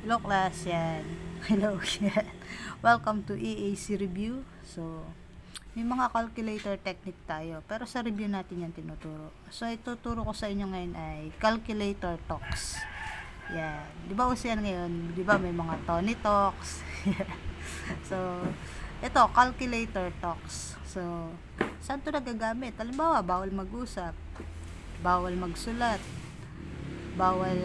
Hello class, yan. Hello, yan. Welcome to EAC Review. So, may mga calculator technique tayo. Pero sa review natin yan tinuturo. So, ituturo ko sa inyo ngayon ay calculator talks. Yan. Di ba uso yan ngayon? Di ba may mga Tony talks? so, ito, calculator talks. So, saan to nagagamit? Halimbawa, bawal mag-usap. Bawal magsulat. Bawal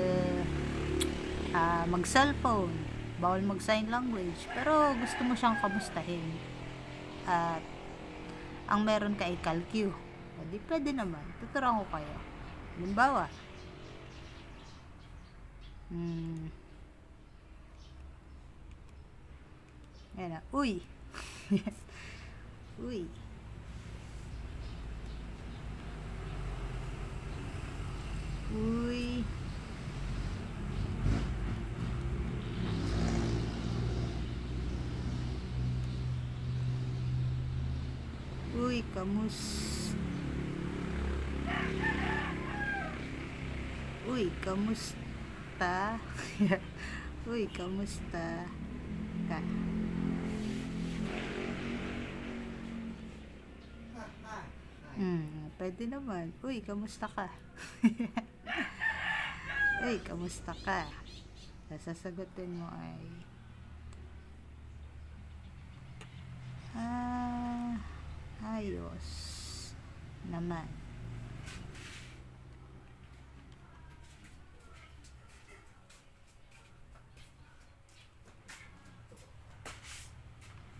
ah, mag-cellphone, bawal mag-sign language, pero gusto mo siyang kamustahin. At ang meron ka ay calcu. O, di pwede naman. Tuturuan ko kayo. Halimbawa, hmm, yan na, uy. Uy. Uy, kamus... Uy, kamusta? Uy, kamusta? Ka. Hmm, pwede naman. Uy, kamusta ka? Uy, kamusta ka? Sasagutin mo ay... 人们。